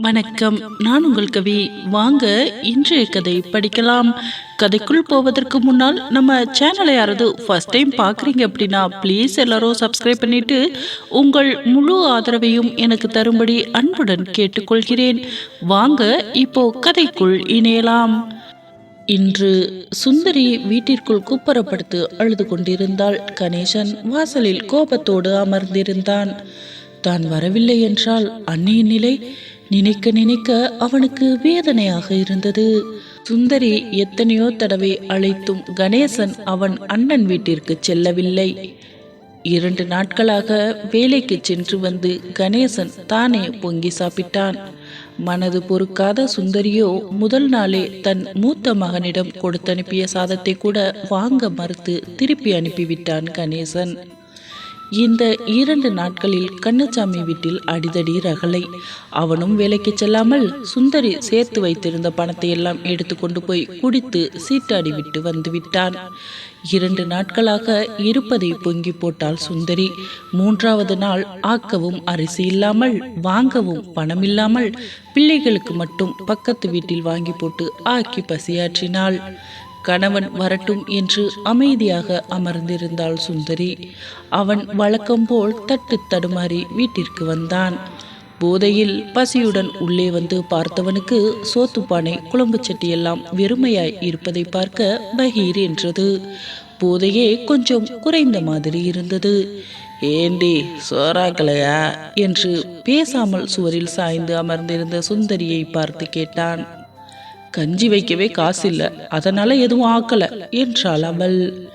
வணக்கம். நான் உங்கள் கவி. வாங்க இன்றைய கதை படிக்கலாம். கதைக்குள் போவதற்கு முன்னால் நம்ம சேனலை யாராவது ஃபர்ஸ்ட் டைம் பார்க்குறீங்க அப்படின்னா ப்ளீஸ் எல்லாரும் சப்ஸ்கிரைப் பண்ணிட்டு உங்கள் முழு ஆதரவையும் எனக்கு தரும்படி அன்புடன் கேட்டுக்கொள்கிறேன். வாங்க இப்போ கதைக்குள் இணையலாம். இன்று சுந்தரி வீட்டிற்குள் குப்பரப்படுத்து அழுது கொண்டிருந்தாள். கணேசன் வாசலில் கோபத்தோடு அமர்ந்திருந்தான். தான் வரவில்லை என்றால் அன்னியின் நிலை நினைக்க நினைக்க அவனுக்கு வேதனையாக இருந்தது. சுந்தரி எத்தனையோ தடவை அழைத்தும் கணேசன் அவன் அண்ணன் வீட்டிற்கு செல்லவில்லை. இரண்டு நாட்களாக வேலைக்கு சென்று வந்து கணேசன் தானே பொங்கி சாப்பிட்டான். மனது பொறுக்காத சுந்தரியோ முதல் நாளே தன் மூத்த மகனிடம் கொடுத்தனுப்பிய சாதத்தை கூட வாங்க மறுத்து திருப்பி அனுப்பிவிட்டான் கணேசன். இந்த இரண்டு நாட்களில் கண்ணசாமி வீட்டில் அடிதடி ரகலை அவனும் வேலைக்கு செல்லாமல் சுந்தரி சேர்த்து வைத்திருந்த பணத்தை எல்லாம் எடுத்து கொண்டு போய் குடித்து சீட்டாடி விட்டு வந்து விட்டான். இரண்டு நாட்களாக இருப்பதை பொங்கி போட்டால் சுந்தரி. மூன்றாவது நாள் ஆக்கவும் அரிசி இல்லாமல் வாங்கவும் பணம் இல்லாமல் பிள்ளைகளுக்கு மட்டும் பக்கத்து வீட்டில் வாங்கி போட்டு ஆக்கி பசியாற்றினாள். கணவன் வரட்டும் என்று அமைதியாக அமர்ந்திருந்தாள் சுந்தரி. அவன் வழக்கம் போல் தட்டு தடுமாறி வீட்டிற்கு வந்தான். போதையில் பசியுடன் உள்ளே வந்து பார்த்தவனுக்கு சோத்துப்பானை குழம்பு சட்டியெல்லாம் வெறுமையாய் இருப்பதை பார்க்க பகீர் என்றது. போதையே கொஞ்சம் குறைந்த மாதிரி இருந்தது. ஏண்டி சோறாக்கலையா? என்று பேசாமல் சுவரில் சாய்ந்து அமர்ந்திருந்த சுந்தரியை பார்த்து கேட்டான். கஞ்சி வைக்கவே காசு இல்லை அதனால எதுவும் ஆக்கல. என்றாள் அவள்.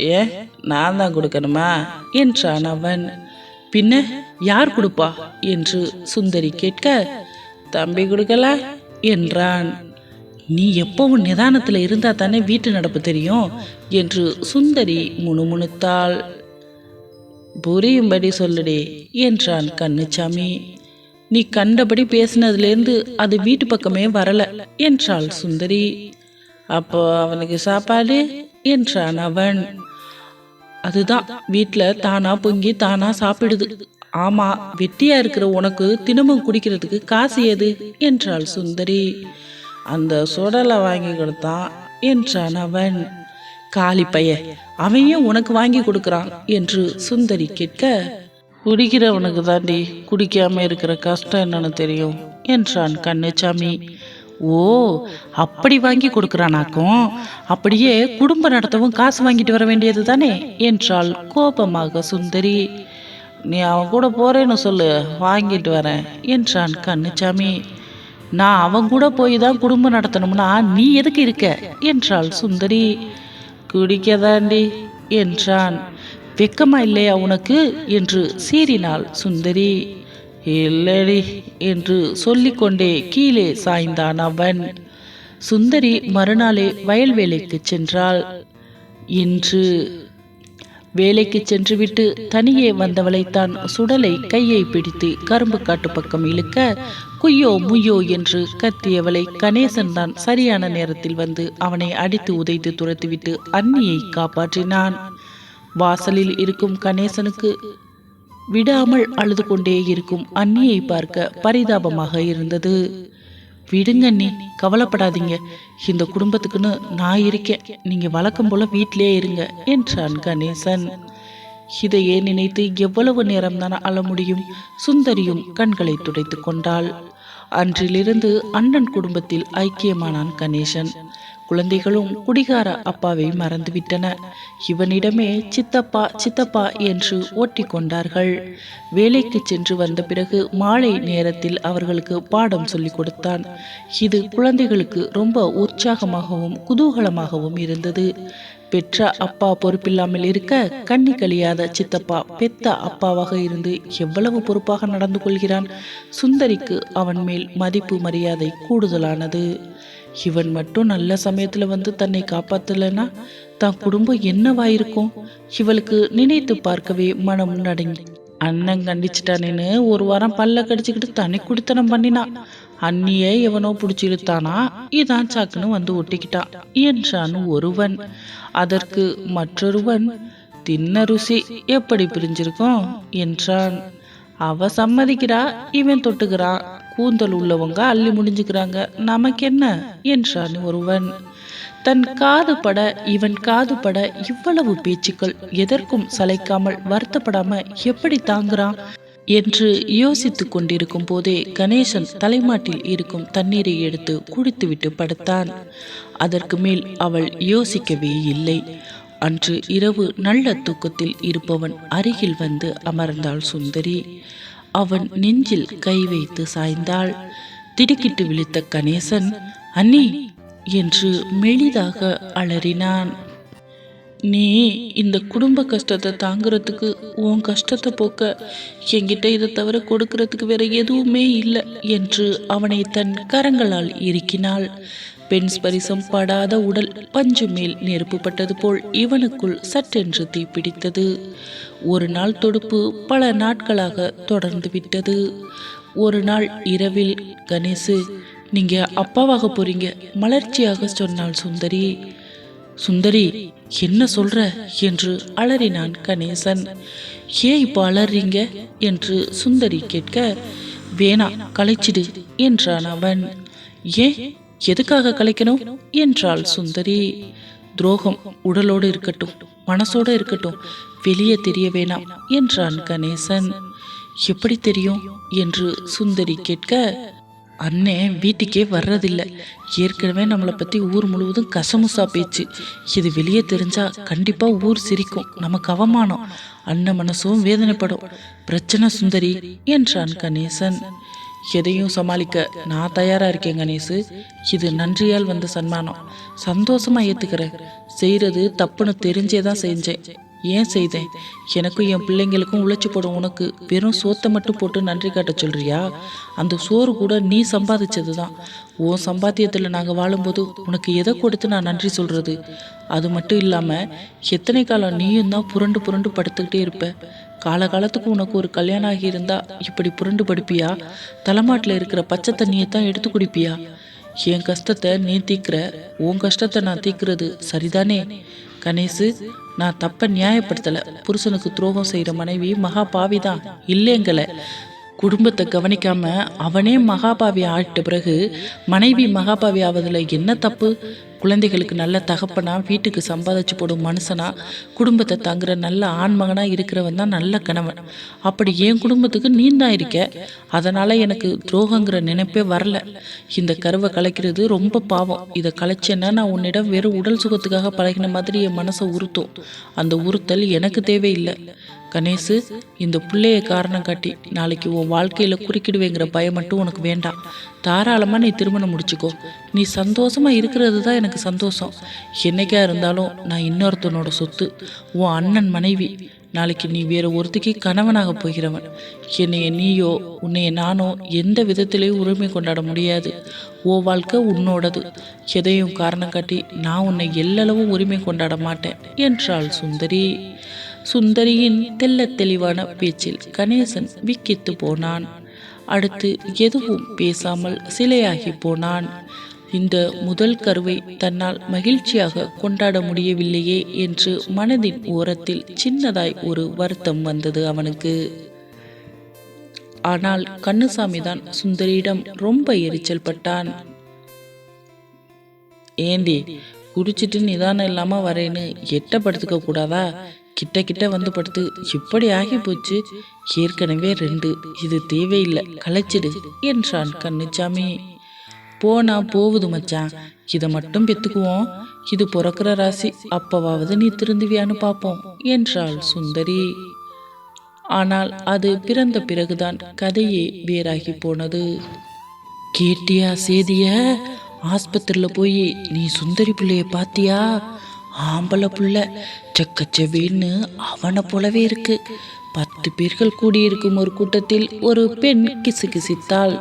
ஏ நான் தான் கொடுக்கணுமா? என்றான் அவன். பின்ன யார் கொடுப்பா? என்று சுந்தரி கேட்க தம்பி கொடுக்கல? என்றான். நீ எப்பவும் நிதானத்தில் இருந்தா தானே வீட்டு நடப்பு தெரியும்? என்று சுந்தரி முணுமுணுத்தாள். புரியும்படி சொல்லுடே என்றான் கண்ணுச்சாமி நீ கண்டபடி பேசினதுலேருந்து அது வீட்டு பக்கமே வரல என்றாள் சுந்தரி. அப்போ அவனுக்கு சாப்பாடு? என்றான் அவன். அதுதான் வீட்டில் தானா பொங்கி தானா சாப்பிடுது. ஆமா வெட்டியா இருக்கிற உனக்கு தினமும் குடிக்கிறதுக்கு காசு ஏது என்றாள் சுந்தரி. அந்த சுடலை வாங்கி கொடுத்தான் என்றான் அவன். காளி பைய அவன் உனக்கு வாங்கி கொடுக்குறான் என்று சுந்தரி கேட்க குடிக்கிறவனுக்கு தாண்டி குடிக்காம இருக்கிற கஷ்டம் என்னன்னு தெரியும் என்றான் கண்ணுச்சாமி ஓ அப்படி வாங்கி கொடுக்குறானாக்கும் அப்படியே குடும்பம் நடத்தவும் காசு வாங்கிட்டு வர வேண்டியது தானே? என்றாள் கோபமாக சுந்தரி. நீ அவன் கூட போறேன்னு சொல்லு வாங்கிட்டு வரேன் என்றான் கண்ணுச்சாமி நான் அவன் கூட போய் தான் குடும்பம் நடத்தணும்னா நீ எதுக்கு இருக்க? என்றாள் சுந்தரி. குடிக்கதாண்டி என்றான் வெக்கமா இல்லையா உனக்கு? என்று சீறினாள் சுந்தரி. இல்லடி என்று சொல்லிக்கொண்டே கீழே சாய்ந்தான் அவன். சுந்தரி மறுநாளே வயல் வேலைக்கு சென்றாள். இன்று வேலைக்கு சென்றுவிட்டு தனியே வந்தவளைத்தான் சுடலை கையை பிடித்து கரும்பு காட்டு பக்கம் இழுக்க குய்யோ முய்யோ என்று கத்தியவளை கணேசன் தான் சரியான நேரத்தில் வந்து அவனை அடித்து உதைத்து துரத்திவிட்டு அன்னியை காப்பாற்றினான். வாசலில் இருக்கும் கணேசனுக்கு விடாமல் அழுது கொண்டே இருக்கும் அண்ணியை பார்க்க பரிதாபமாக இருந்தது. விடுங்க அண்ணி கவலைப்படாதீங்க. இந்த குடும்பத்துக்குன்னு நான் இருக்கேன். நீங்க வழக்கம் போல வீட்டிலே இருங்க என்றான் கணேசன். இதையே நினைத்து எவ்வளவு நேரம் தான் அழ முடியும் சுந்தரியும் கண்களை துடைத்து கொண்டாள். அன்றிலிருந்து அண்ணன் குடும்பத்தில் ஐக்கியமானான் கணேசன். குழந்தைகளும் குடிகார அப்பாவை மறந்துவிட்டன. இவனிடமே சித்தப்பா சித்தப்பா என்று ஓட்டி கொண்டார்கள் வேலைக்கு சென்று வந்த பிறகு மாலை நேரத்தில் அவர்களுக்கு பாடம் சொல்லிக் கொடுத்தான். இது குழந்தைகளுக்கு ரொம்ப உற்சாகமாகவும் குதூகலமாகவும் இருந்தது. பெற்ற அப்பா பொறுப்பில்லாமல் இருக்க கண்ணி கழியாத சித்தப்பா பெத்த அப்பாவாக இருந்து எவ்வளவு பொறுப்பாக நடந்து கொள்கிறான்? சுந்தரிக்கு அவன் மேல் மதிப்பு மரியாதை கூடுதலானது. இவன் மட்டும் நல்ல சமயத்துல வந்து தன்னை காப்பாத்தலைன்னா தான் குடும்பம் என்னவாயிருக்கும்? இவளுக்கு நினைத்து பார்க்கவே மனம் நடுங்கி. அண்ணன் கண்டிச்சிட்டானேன்னு ஒரு வாரம் பல்ல கடிச்சுக்கிட்டு தனி குடித்தனம் பண்ணினான் அண்ணியே எவனோ பிடிச்சி இழுத்தானா? இதான் சாக்குன்னு வந்து ஒட்டிக்கிட்டான் என்றான் ஒருவன். அதற்கு மற்றொருவன் தின்ன ருசி எப்படி பிரிஞ்சிருக்கும்? என்றான். அவ சம்மதிக்கிறா? இவன் தொட்டுக்கிறான்? கூந்தல் உள்ளவங்க அள்ளி முடிஞ்சுக்கிறாங்க. நமக்கு என்ன என்றான் ஒருவன். தன் காது பட இவன் காது பட இவ்வளவு பேச்சுக்கள் எதற்கும் சளைக்காமல் வருத்தப்படாம எப்படி தாங்குறான்? என்று யோசித்துக் கொண்டிருக்கும் போதே கணேசன் தலைமாட்டில் இருக்கும் தண்ணீரை எடுத்து குடித்துவிட்டு படுத்தான். அதற்கு மேல் அவள் யோசிக்கவே இல்லை. அன்று இரவு நல்ல தூக்கத்தில் இருப்பவன் அருகில் வந்து அமர்ந்தாள் சுந்தரி. அவன் நெஞ்சில் கை வைத்து சாய்ந்தாள். திடுக்கிட்டு விழித்த கணேசன் அண்ணி என்று மெளிதாக அலறினான். நீ இந்த குடும்ப கஷ்டத்தை தாங்கிறதுக்கு உன் கஷ்டத்தை போக்க என்கிட்ட இதை தவிர கொடுக்கறதுக்கு வேற எதுவுமே இல்லை என்று அவனை தன் கரங்களால் இறுக்கினாள். பெண் ஸ்பரிசம் படாத உடல் பஞ்சு மேல் நெருப்புப்பட்டது போல் இவனுக்குள் சட்டென்று தீப்பிடித்தது ஒரு நாள் தொடுப்பு பல நாட்களாக தொடர்ந்து விட்டது. ஒரு நாள் இரவில் கணேசு நீங்க அப்பாவாக போறீங்க. மலர்ச்சியாக சொன்னாள் சுந்தரி. சுந்தரி என்ன சொல்ற? என்று அலறினான் கணேசன். ஏன் இப்போ அலறீங்க? என்று சுந்தரி கேட்க வேணா கலைச்சிடு என்றான் அவன். ஏன்? எதுக்காக கலைக்கணும்? என்றாள் சுந்தரி. துரோகம் உடலோடு இருக்கட்டும் மனசோடு இருக்கட்டும் வெளியே தெரிய வேணாம் என்றான் கணேசன். எப்படி தெரியும்? என்று சுந்தரி கேட்க அண்ணே வீட்டுக்கே வர்றதில்லை. ஏற்கனவே நம்மளை பற்றி ஊர் முழுவதும் கசமுசா பேச்சு. இது வெளியே தெரிஞ்சா கண்டிப்பாக ஊர் சிரிக்கும். நமக்கு அவமானம். அண்ணன் மனசும் வேதனைப்படும். பிரச்சனை சுந்தரி என்றான் கணேசன். எதையும் சமாளிக்க நான் தயாரா இருக்கேன் கணேசு. இது நன்றியால் வந்த சன்மானம். சந்தோஷமா ஏத்துக்கிறேன் செய்யறது தப்புன்னு தெரிஞ்சே தான் செஞ்சேன். ஏன் செய்தேன்? எனக்கும் என் பிள்ளைங்களுக்கும் உழைச்சி போடும் உனக்கு வெறும் சோத்தை மட்டும் போட்டு நன்றி காட்ட சொல்றியா? அந்த சோறு கூட நீ சம்பாதிச்சது தான் உன் சம்பாத்தியத்தில் நாங்கள் வாழும்போது உனக்கு எதை கொடுத்து நான் நன்றி சொல்கிறது அது மட்டும் இல்லாமல் எத்தனை காலம் நீயும் தான் புரண்டு புரண்டு படுத்துக்கிட்டே இருப்ப. காலகாலத்துக்கு உனக்கு ஒரு கல்யாணம் ஆகியிருந்தா இப்படி புரண்டு படுப்பியா? தலைமாட்டில் இருக்கிற பச்சை தண்ணியை தான் எடுத்து குடிப்பியா? என் கஷ்டத்தை நீ தீக்கிற உன் கஷ்டத்தை நான் தீக்கிறது சரிதானே? கணேசு நான் தப்ப நியாயப்படுத்தலை. புருஷனுக்கு துரோகம் செய்கிற மனைவி மகா பாவிதான் இல்லைங்கல குடும்பத்தை கவனிக்காம அவனே மகாபாவி ஆகிட்ட பிறகு மனைவி மகாபாவி ஆவதில் என்ன தப்பு? குழந்தைகளுக்கு நல்ல தகப்பனா வீட்டுக்கு சம்பாதிச்சு போடும் மனுஷனா குடும்பத்தை தங்குற நல்ல ஆண்மகனா இருக்கிறவன் தான் நல்ல கணவன். அப்படி என் குடும்பத்துக்கு நீ தான் இருக்க. அதனால எனக்கு துரோகங்கிற நினைப்பே வரல. இந்த கருவை கலைக்கிறது ரொம்ப பாவம். இதை கலைச்சேன்னா நான் உன்னிடம் வெறும் உடல் சுகத்துக்காக பழகின மாதிரி என் மனசை உறுத்தும். அந்த உறுத்தல் எனக்கு தேவையில்லை. கணேசு இந்த பிள்ளைய காரணம் காட்டி நாளைக்கு உன் வாழ்க்கையில் குறுக்கிடுவேங்கிற பயம் மட்டும் உனக்கு வேண்டாம். தாராளமாக நீ திருமணம் முடிச்சுக்கோ. நீ சந்தோஷமாக இருக்கிறது தான் எனக்கு சந்தோஷம். என்னைக்கா இருந்தாலும் நான் இன்னொருத்தனோட சொத்து உன் அண்ணன் மனைவி. நாளைக்கு நீ வேற ஒருத்திக்கு கணவனாக போகிறவன். என்னைய நீயோ உன்னைய நானோ எந்த விதத்திலையும் உரிமை கொண்டாட முடியாது. ஓ வாழ்க்கை உன்னோடது. எதையும் காரணம் காட்டி நான் உன்னை எல்லளவும் உரிமை கொண்டாட மாட்டேன். என்றாள் சுந்தரி. சுந்தரியின் தெல்ல தெளிவான பேச்சில் கணேசன் விக்கித்து போனான். அடுத்து எதுவும் பேசாமல் சிலையாகி போனான். இந்த முதல் கருவை தன்னால் மகிழ்ச்சியாக கொண்டாட முடியவில்லையே என்று மனதின் ஓரத்தில் சின்னதாய் ஒரு வருத்தம் வந்தது அவனுக்கு. ஆனால் கண்ணுசாமி தான் சுந்தரியிடம் ரொம்ப எரிச்சல் பட்டான். ஏண்டி குடிச்சிட்டு நிதானம் இல்லாமல் வரேன்னு எட்ட படுத்துக்க கூடாதா? கிட்ட கிட்ட வந்து படுத்து இப்படி ஆகி போச்சு ஏற்கனவே ரெண்டு. இது தேவையில்லை. களைச்சிடு என்றான் கண்ணுச்சாமி போனா போகுது மச்சான். இதை மட்டும் பெத்துக்குவோம். இது பிறக்கிற ராசி. அப்பவாவது நீ திருந்துவியான்னு பார்ப்போம் என்றாள் சுந்தரி. ஆனால் அது பிறந்த பிறகுதான் கதையே வேறாகி போனது. கேட்டியா சேதிய? ஆஸ்பத்திரியில் போய் நீ சுந்தரி பிள்ளைய பாத்தியா? ஆம்பளை புள்ள செக்கச்செவின்னு அவனை போலவே இருக்கு. பத்து பேர்கள் கூடியிருக்கும் ஒரு கூட்டத்தில் ஒரு பெண் கிசுகிசித்தாள்.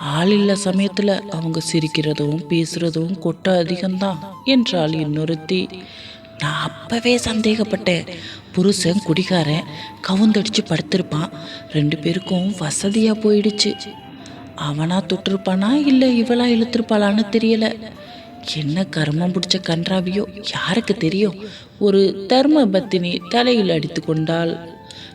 ஆள் இல்ல சமயத்துல அவங்க சிரிக்கிறதும் பேசுறதும் கொட்ட அதிகம்தான் என்றாள் இன்னொருத்தி. நான் அப்பவே சந்தேகப்பட்டேன். புருஷன் குடிகாரன் கவுந்தடிச்சு படுத்திருப்பான். ரெண்டு பேருக்கும் வசதியா போயிடுச்சு. அவனா தொட்டிருப்பானா இல்லை இவளா இழுத்திருப்பாளான்னு தெரியல. என்ன கர்மம் பிடிச்ச கன்றாவியோ? யாருக்கு தெரியும்? ஒரு தர்ம பத்தினி தலையில் அடித்து கொண்டால்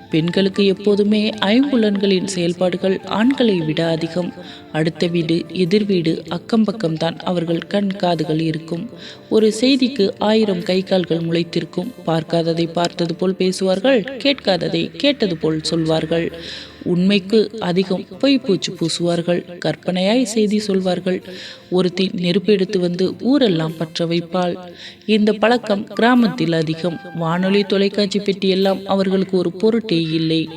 பெண்களுக்கு எப்போதுமே ஐம்புலன்களின் செயல்பாடுகள் ஆண்களை விட அதிகம். அடுத்த வீடு எதிர் வீடு அக்கம் பக்கம்தான் அவர்கள் கண் காதுகள் இருக்கும். ஒரு செய்திக்கு ஆயிரம் கை கால்கள் முளைத்திருக்கும். பார்க்காததை பார்த்தது போல் பேசுவார்கள் கேட்காததை கேட்டது போல் சொல்வார்கள். உண்மைக்கு அதிகம். பொய் பூச்சு பூசுவார்கள் கற்பனையாய் செய்தி சொல்வார்கள். ஒருத்தி நெருப்பு எடுத்து வந்து ஊரெல்லாம் பற்ற வைப்பாள். இந்த பழக்கம் கிராமத்தில் அதிகம். வானொலி தொலைக்காட்சி பெட்டி எல்லாம் அவர்களுக்கு ஒரு பொருட்டே இல்லை.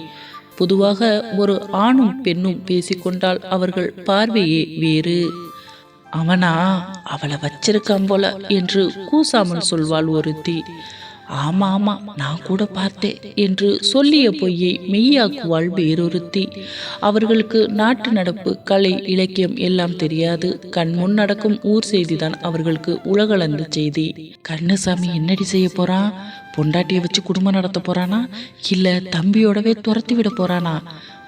பொதுவாக ஒரு ஆணும் பெண்ணும் பேசிக்கொண்டால் அவர்கள் பார்வையே வேறு. அவனா? அவளை வச்சிருக்கான் போல என்று கூசாமல் சொல்வாள் ஒருத்தி. ஆமா ஆமா நான் கூட பார்த்தேன் என்று சொல்லிய பொய்யை மெய்யாக்குவாள் வேறொருத்தி. அவர்களுக்கு நாட்டு நடப்பு கலை இலக்கியம் எல்லாம் தெரியாது. கண் முன் நடக்கும் ஊர் செய்திதான் அவர்களுக்கு உலகளந்த செய்தி. கண்ணசாமி என்னடி செய்ய போறான் பொண்டாட்டியை வச்சு குடும்பம் நடத்த போறானா? இல்ல தம்பியோடவே துரத்தி விட போறானா?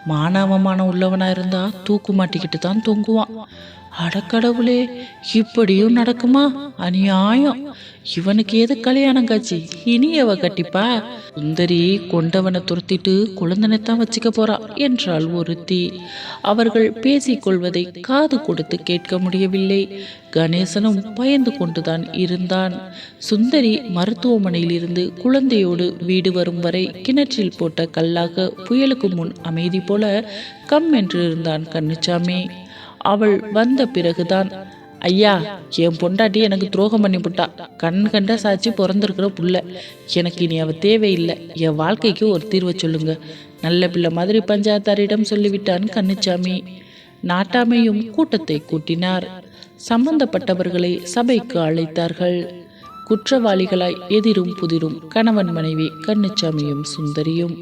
மானாவமானம் உள்ளவனா இருந்தா தூக்கு மாட்டிக்கிட்டு தான் தொங்குவான். அடக்கடவுளே இப்படியும் நடக்குமா? அநியாயம். இவனுக்கு எது கல்யாணம் காட்சி? இனி அவ கட்டிப்பா? சுந்தரி கொண்டவனை துரத்திட்டு குழந்தனைத்தான் வச்சுக்க போறா என்றாள் ஒருத்தி. அவர்கள் பேசிக்கொள்வதை காது கொடுத்து கேட்க முடியவில்லை. கணேசனும் பயந்து கொண்டுதான் இருந்தான். சுந்தரி மருத்துவமனையில் இருந்து குழந்தையோடு வீடு வரும் வரை கிணற்றில் போட்ட கல்லாக புயலுக்கு முன் அமைதி போல கம் என்று இருந்தான் கண்ணுச்சாமி அவள் வந்த பிறகுதான். ஐயா என் பொண்டாட்டி எனக்கு துரோகம் பண்ணிவிட்டா கண் கண்ட சாட்சி பிறந்திருக்கிற புள்ள. எனக்கு இனி அவ தேவையில்லை. என் வாழ்க்கைக்கு ஒரு தீர்வை சொல்லுங்க. நல்ல பிள்ளை மாதிரி பஞ்சாயத்தாரிடம் சொல்லிவிட்டான் கண்ணுச்சாமி நாட்டாமையும் கூட்டத்தை கூட்டினார். சம்பந்தப்பட்டவர்களை சபைக்கு அழைத்தார்கள். குற்றவாளிகளாய் எதிரும் புதிரும் கணவன் மனைவி கண்ணுச்சாமியும் சுந்தரியும்.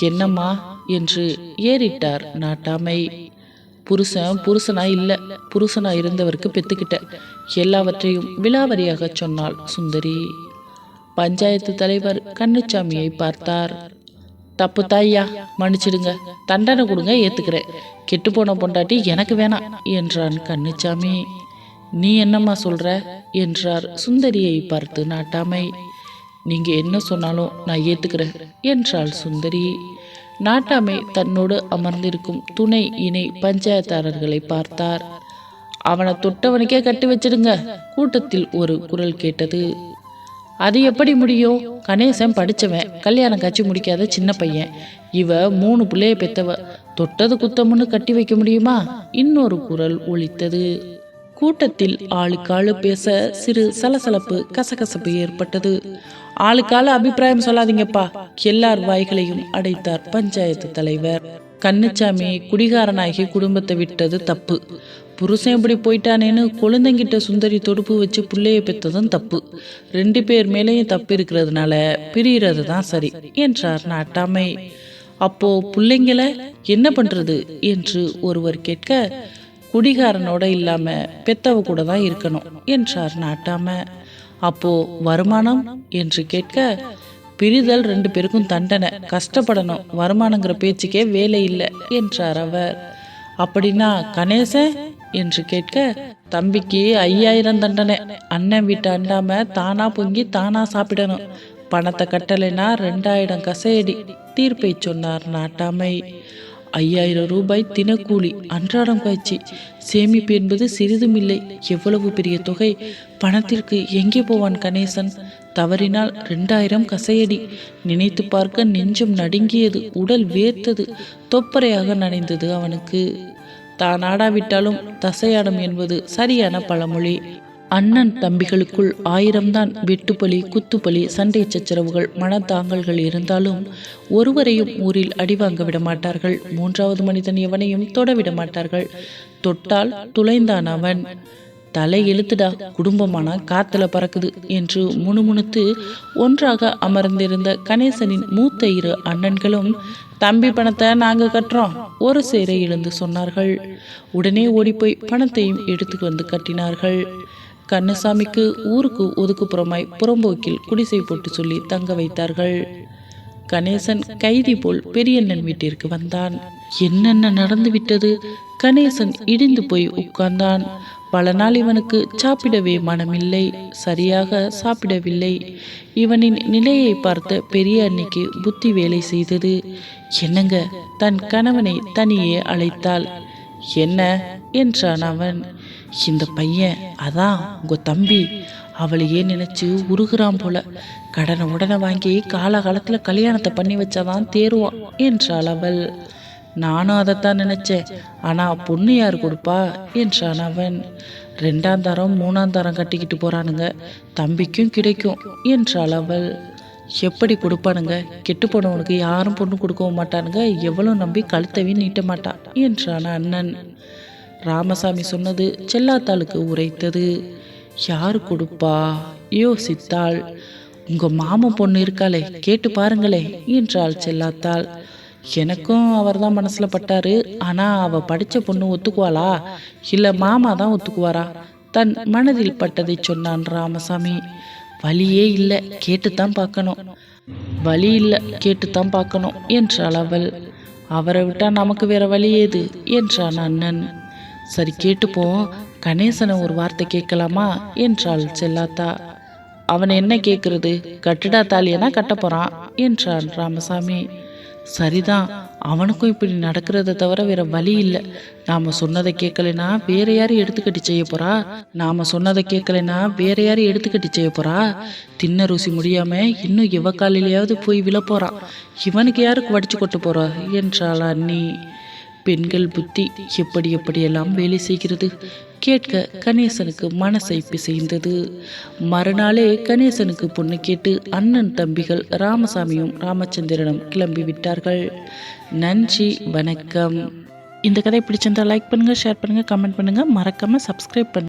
என்னம்மா? என்று ஏறிட்டார் நாட்டாமை. புருஷன் புருஷனா இல்லை புருஷனா இருந்தவருக்கு பெத்துக்கிட்ட. எல்லாவற்றையும் விலாவரியாக சொன்னாள் சுந்தரி. பஞ்சாயத்து தலைவர் கண்ணுச்சாமியை பார்த்தார். தப்பு தாய்யா மன்னிச்சிடுங்க தண்டனை கொடுங்க ஏத்துக்கிறேன். கெட்டுப்போன பொண்டாட்டி எனக்கு வேணாம் என்றான் கண்ணுச்சாமி. நீ என்னம்மா சொல்ற என்றார் சுந்தரியை பார்த்து நாட்டாமை. நீங்க என்ன சொன்னாலும் நான் ஏத்துக்கிறேன் என்றாள் சுந்தரி. நாட்டாமை தன்னோடு அமர்ந்திருக்கும் துணை இணை பஞ்சாயத்தாரர்களை பார்த்தார். அவனை தொட்டவனுக்கே கட்டி வச்சிடுங்க. கூட்டத்தில் ஒரு குரல் கேட்டது அது எப்படி முடியும்? கணேசன் படித்தவன் கல்யாணம் காட்சி முடிக்காத சின்ன பையன். இவ மூணு பிள்ளைய பெத்தவ. தொட்டது குத்தம்னு கட்டி வைக்க முடியுமா? இன்னொரு குரல் ஒழித்தது கூட்டத்தில் ஆளுக்காளு பேச சிறு சலசலப்பு கசகசப்பு ஏற்பட்டது. ஆளுக்காளு அபிப்பிராயம் சொல்லாதீங்கப்பா. எல்லார் வாய்களையும் அடைத்தார் பஞ்சாயத்து தலைவர். கண்ணுச்சாமி குடிகாரனாகி குடும்பத்தை விட்டது தப்பு. புருஷன் இப்படி போயிட்டானேன்னு குழந்தைங்கிட்ட சுந்தரி தொடுப்பு வச்சு பிள்ளைய பெற்றதும் தப்பு. ரெண்டு பேர் மேலேயும் தப்பு இருக்கிறதுனால பிரியறது தான் சரி என்றார் நாட்டாமை. அப்போ பிள்ளைங்களை என்ன பண்றது? என்று ஒருவர் கேட்க குடிகாரனோட இல்லாம பெத்தவ கூட தான் இருக்கணும் என்றார் நாட்டாம. அப்போ வருமானம்? என்று கேட்க பிரிதல் ரெண்டு பேருக்கும் தண்டனை. கஷ்டப்படணும். வருமானங்கிற பேச்சுக்கே வேலை இல்லை என்றார் அவர். அப்படின்னா கணேச? என்று கேட்க தம்பிக்கு ஐயாயிரம் தண்டனை. அண்ணன் வீட்டை அண்டாம தானா பொங்கி தானா சாப்பிடணும். பணத்தை கட்டலைன்னா ரெண்டாயிரம் கசையடி தீர்ப்பை சொன்னார் நாட்டாமை. ஐயாயிரம் ரூபாய் தினக்கூலி அன்றாடம் காய்ச்சி. சேமிப்பு என்பது சிறிதுமில்லை. எவ்வளவு பெரிய தொகை? பணத்திற்கு எங்கே போவான் கணேசன்? தவறினால் ரெண்டாயிரம் கசையடி. நினைத்து பார்க்க நெஞ்சம் நடுங்கியது உடல் வேர்த்தது தொப்பரையாக நனைந்தது அவனுக்கு. தான் ஆடாவிட்டாலும் தசையாடும் என்பது சரியான பழமொழி. அண்ணன் தம்பிகளுக்குள் ஆயிரம்தான் வெட்டுப்பலி குத்துப்பலி சண்டை சச்சரவுகள் மனத்தாங்கல்கள் இருந்தாலும் ஒருவரையும் ஊரில் அடிவாங்க விட மாட்டார்கள். மூன்றாவது மனிதன் எவனையும் தொடவிட மாட்டார்கள். தொட்டால் துளைந்தான் அவன். தலை எழுத்துடா குடும்பமான காத்துல பறக்குது என்று முணுமுணுத்து ஒன்றாக அமர்ந்திருந்த கணேசனின் மூத்த இரு அண்ணன்களும் தம்பி பணத்தை நாங்க கட்டுறோம் ஒரு சேரை எழுந்து சொன்னார்கள். உடனே ஓடிப்போய் பணத்தையும் எடுத்து வந்து கட்டினார்கள். கண்ணசாமிக்கு ஊருக்கு ஒதுக்குப்புறமாய் புறம்போக்கில் குடிசை போட்டு சொல்லி தங்க வைத்தார்கள். கணேசன் கைதி போல் பெரியண்ணன் வீட்டிற்கு வந்தான். என்னென்ன நடந்து விட்டது? கணேசன் இடிந்து போய் உட்கார்ந்தான். பல நாள் இவனுக்கு சாப்பிடவே மனமில்லை. சரியாக சாப்பிடவில்லை. இவனின் நிலையை பார்த்த பெரிய அன்னைக்கு புத்தி வேலை செய்தது. என்னங்க தன் கணவனை தனியே அழைத்தாள். என்ன? என்றான் அவன். இந்த பையன் அதான் உங்க தம்பி. அவளையே நினைச்சு உருகுறான் போல. கடனை உடனே வாங்கி காலகாலத்தில் கல்யாணத்தை பண்ணி வச்சாதான் தேருவான் என்றாள் அவள். நானும் அதைத்தான் நினைச்சேன். ஆனா பொண்ணு யார் கொடுப்பா? என்றான் அவன். ரெண்டாம் தரம் மூணாம் தரம் கட்டிக்கிட்டு போறானுங்க. தம்பிக்கும் கிடைக்கும் என்றாள் அவள். எப்படி கொடுப்பானுங்க? கெட்டு போனவனுக்கு யாரும் பொண்ணு கொடுக்கவும் மாட்டானுங்க. எவ்வளோ நம்பி கழுத்தவே நீட்ட மாட்டான் என்றான் அண்ணன். ராமசாமி சொன்னது செல்லாத்தாளுக்கு உரைத்தது. யார் கொடுப்பா? யோசித்தாள். உங்க மாமன் பொண்ணு இருக்காளே கேட்டு பாருங்களே என்றாள் செல்லாத்தாள். எனக்கும் அவர் தான் மனசில் பட்டாரு. ஆனால் அவள் படித்த பொண்ணு ஒத்துக்குவாளா? இல்லை மாமா தான் ஒத்துக்குவாரா? தன் மனதில் பட்டதை சொன்னான் ராமசாமி. வழியே இல்லை கேட்டுத்தான் பார்க்கணும். வழி இல்லை கேட்டுத்தான் பார்க்கணும் என்றாள் அவள். அவரை விட்டால் நமக்கு வேற வழி ஏது? என்றான் அண்ணன். சரி கேட்டுப்போம். கணேசனை ஒரு வார்த்தை கேட்கலாமா? என்றாள் செல்லாத்தா. அவன் என்ன கேட்கறது கட்டிடா தாலியனா கட்ட போறான்? என்றான் ராமசாமி. சரிதான். அவனுக்கும் இப்படி நடக்கிறத தவிர வேற வழி இல்லை. நாம சொன்னதை கேட்கலனா வேற யாரும் எடுத்துக்கட்டி செய்ய போறா? நாம சொன்னதை கேட்கலனா வேற யாரும் எடுத்துக்கட்டி செய்ய போறா? தின்ன ருசி முடியாம இன்னும் இவ காலிலேயாவது போய் விழப்போறான் இவனுக்கு யாருக்கு வடிச்சு கொட்டு போறா? என்றாள் அண்ணி. பெண்கள் புத்தி எப்படி எப்படியெல்லாம் வேலை செய்கிறது? கேட்க கணேசனுக்கு மனசை பிசைந்தது. மறுநாளே கணேசனுக்கு பொண்ணு கேட்டு அண்ணன் தம்பிகள் ராமசாமியும் ராமச்சந்திரனும் கிளம்பி விட்டார்கள் நன்றி வணக்கம். இந்த கதை பிடிச்சிருந்தால் லைக் பண்ணுங்கள் ஷேர் பண்ணுங்கள் கமெண்ட் பண்ணுங்கள் மறக்காமல் சப்ஸ்கிரைப் பண்ணுங்கள்